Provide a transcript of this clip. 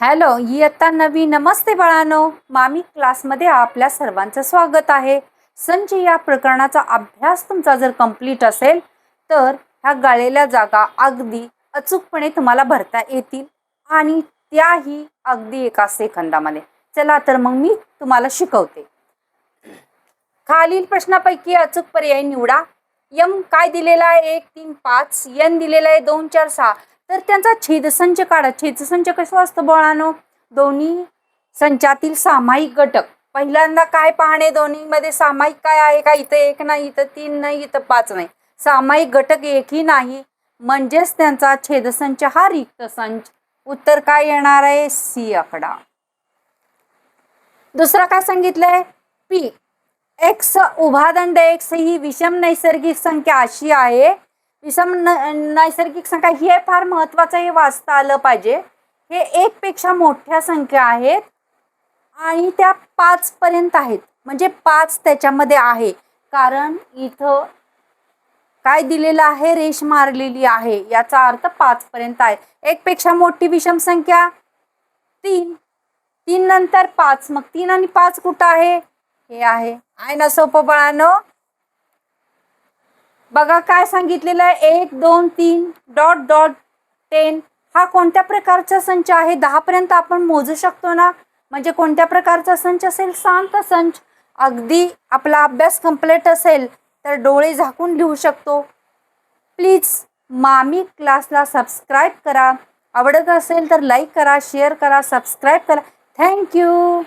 Hello इयत्ता नवी नमस्ते बाळानो. मामी क्लासमध्ये आपल्या सर्वांचं स्वागत आहे. संच या प्रकरणाचा अभ्यास तुमचा जर कंप्लीट असेल तर ह्या गाळलेल्या जागा अगदी अचूकपणे तुम्हाला भरता येतील आणि त्याही अगदी एका सेकंदामध्ये. चला तर मग मी तुम्हाला शिकवते. खालील प्रश्नापैकी अचूक पर्याय निवडा. यम काय दिलेला आहे? एक तीन पाच यन दिलेला आहे दोन चार सहा. तर त्यांचा छेदसंच काढा. छेदसंच कसं असतं बळानो? दोन्ही संचातील सामायिक घटक. पहिल्यांदा काय पाहणे दोन्हीमध्ये? सामायिक काय आहे का? इथं एक नाही इथं तीन नाही इथं पाच नाही. सामायिक घटक एकही नाही. म्हणजेच त्यांचा छेदसंच हा रिक्त संच. उत्तर काय येणार आहे? सी आकडा. दुसरा काय सांगितलंय? पी. एक्स उभादंड एक्स ही विषम नैसर्गिक संख्या अशी आहे. विषम न नैसर्गिक संख्या ही आहे फार महत्त्वाचं हे वाचता आलं पाहिजे. हे एकपेक्षा मोठ्या संख्या आहेत. आणि त्या पाच पर्यंत आहेत. म्हणजे पाच त्याच्यामध्ये आहे. कारण इथं काय दिलेलं आहे? रेष मारलेली आहे. याचा अर्थ पाच पर्यंत आहे. एकपेक्षा मोठी विषम संख्या तीन. तीन नंतर पाच. मग तीन आणि पाच कुठं आहे? हे आहे. आहे ना सोपं बाळानो? बघा काय सांगितलेलं आहे. एक दोन तीन डॉट डॉट टेन. हा कोणत्या प्रकारचा संच आहे? दहा पर्यंत आपण मोजू शकतो ना? म्हणजे कोणत्या प्रकारचा संच असेल? शांत संच. अगदी आपला अभ्यास कंप्लीट असेल तर डोळे झाकून लिहू शकतो. प्लीज मामी क्लासला सबस्क्राईब करा. आवडत असेल तर लाईक करा शेअर करा सबस्क्राईब करा. थँक्यू